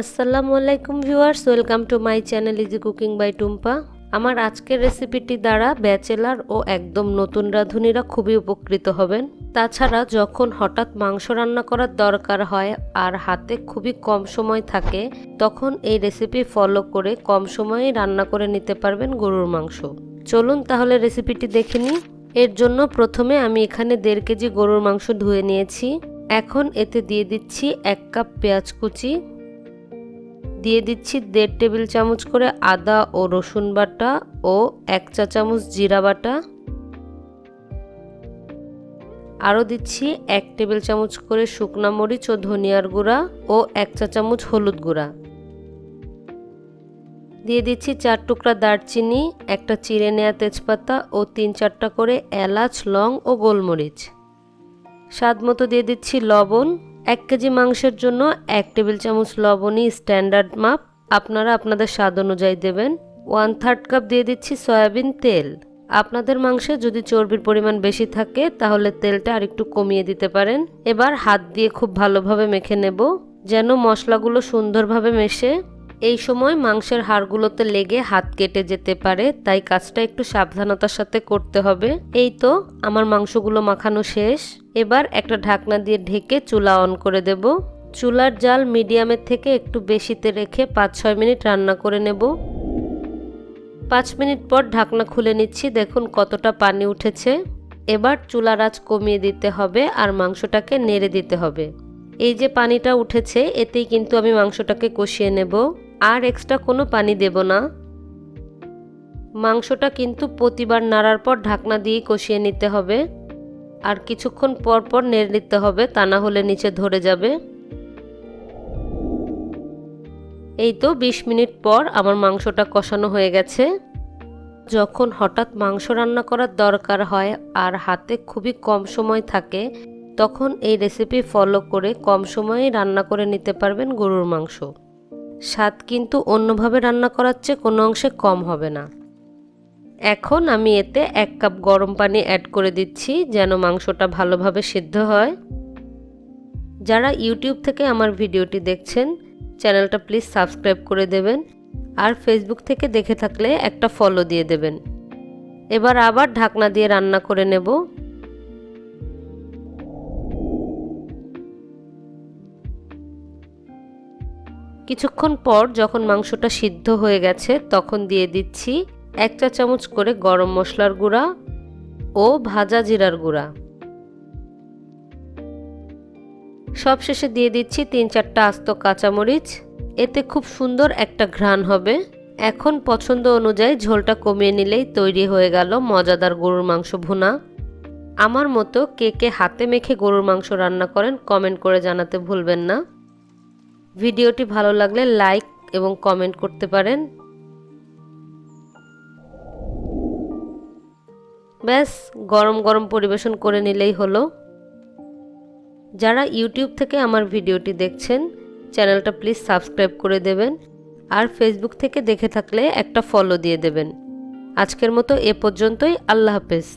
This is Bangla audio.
আসসালামু আলাইকুম viewers, welcome to my channel easy cooking by Tumpa. আমার আজকের রেসিপিটি দ্বারা ব্যাচেলার ও একদম নতুন রাঁধুনিরা খুবই উপকৃত হবেন। তাছাড়া যখন হঠাৎ মাংস রান্না করার দরকার হয় আর হাতে খুবই কম সময় থাকে, তখন এই রেসিপি ফলো করে কম সময়ে রান্না করে নিতে পারবেন গরুর মাংস। চলুন তাহলে রেসিপিটি দেখে নিই। এর জন্য প্রথমে আমি এখানে দেড় কেজি গরুর মাংস ধুয়ে নিয়েছি। এখন এতে দিয়ে দিচ্ছি এক কাপ পেঁয়াজ কুচি দিয়ে দিচ্ছি দেড় টেবিল চামচ করে আদা ও রসুন বাটা ও এক চা চামচ জিরা বাটা। আরও দিচ্ছি এক টেবিল চামচ করে শুকনা মরিচ ও ধনিয়ার গুঁড়া ও এক চা চামচ হলুদ গুঁড়া। দিয়ে দিচ্ছি চার টুকরা দারচিনি, একটা চিড়ে নেওয়া তেজপাতা ও তিন চারটা করে এলাচ, লং ও গোলমরিচ। স্বাদ মতো দিয়ে দিচ্ছি লবণ এক কেজি মাংসের জন্য এক টেবিল চামচ লবণই স্ট্যান্ডার্ড মাপ। আপনারা আপনাদের স্বাদ অনুযায়ী দেবেন। ওয়ান থার্ড কাপ দিয়ে দিচ্ছি সয়াবিন তেল। আপনাদের মাংসে যদি চর্বির পরিমাণ বেশি থাকে, তাহলে তেলটা আরেকটু কমিয়ে দিতে পারেন। এবার হাত দিয়ে খুব ভালোভাবে মেখে নেব, যেন মশলাগুলো সুন্দরভাবে মেশে। এই সময় মাংসের হাড়গুলোতে লেগে হাত কেটে যেতে পারে, তাই কাজটা একটু সাবধানতার সাথে করতে হবে। এই তো, আমার মাংসগুলো মাখানো শেষ। এবার একটা ঢাকনা দিয়ে ঢেকে চুলা অন করে দেব। চুলার জাল মিডিয়ামের থেকে একটু বেশিতে রেখে পাঁচ ছয় মিনিট রান্না করে নেব। পাঁচ মিনিট পর ঢাকনা খুলে নিচ্ছি, দেখুন কতটা পানি উঠেছে। এবার চুলার আঁচ কমিয়ে দিতে হবে আর মাংসটাকে নেড়ে দিতে হবে। এই যে পানিটা উঠেছে, এতেই কিন্তু আমি মাংসটাকে কষিয়ে নেব। আর এক্সট্রা কোনো পানি দেব না। মাংসটা কিন্তু প্রতিবার নাড়ার পর ঢাকনা দিয়ে কষিয়ে নিতে হবে। আর কিছুক্ষণ পর পর নেড়ে নিতে হবে, তা না হলে নিচে ধরে যাবে। এই তো ২০ মিনিট পর আমার মাংসটা কষানো হয়ে গেছে। যখন হঠাৎ মাংস রান্না করার দরকার হয় আর হাতে খুবই কম সময় থাকে, তখন এই রেসিপি ফলো করে কম সময়ে রান্না করে নিতে পারবেন গরুর মাংস। স্বাদ কিন্তু অন্যভাবে রান্না করার চেয়ে কোনো অংশে কম হবে না। এখন আমি এতে এক কাপ গরম পানি অ্যাড করে দিচ্ছি যেন মাংসটা ভালোভাবে সিদ্ধ হয়। যারা ইউটিউব থেকে আমার ভিডিওটি দেখছেন, চ্যানেলটা প্লিজ সাবস্ক্রাইব করে দেবেন আর ফেসবুক থেকে দেখে থাকলে একটা ফলো দিয়ে দেবেন। এবার আবার ঢাকনা দিয়ে রান্না করে নেব। কিছুক্ষণ পর যখন মাংসটা সিদ্ধ হয়ে গেছে, তখন দিয়ে দিচ্ছি এক চা চামচ করে গরম মশলার গুঁড়া ও ভাজা জিরার গুঁড়া। সবশেষে দিয়ে দিচ্ছি তিন চারটা আস্ত কাঁচামরিচ। এতে খুব সুন্দর একটা ঘ্রাণ হবে। এখন পছন্দ অনুযায়ী ঝোলটা কমিয়ে নিলেই তৈরি হয়ে গেল মজাদার গরুর মাংস ভুনা। আমার মতো কে কে হাতে মেখে গরুর মাংস রান্না করেন, কমেন্ট করে জানাতে ভুলবেন না। ভিডিওটি ভালো লাগলে লাইক এবং কমেন্ট করতে পারেন। ব্যাস, গরম গরম পরিবেশন করে নিলেই হলো। যারা ইউটিউব থেকে আমার ভিডিওটি দেখছেন, চ্যানেলটা প্লিজ সাবস্ক্রাইব করে দেবেন আর ফেসবুক থেকে দেখে থাকলে একটা ফলো দিয়ে দেবেন। আজকের মতো এ পর্যন্তই, আল্লাহ হাফেজ।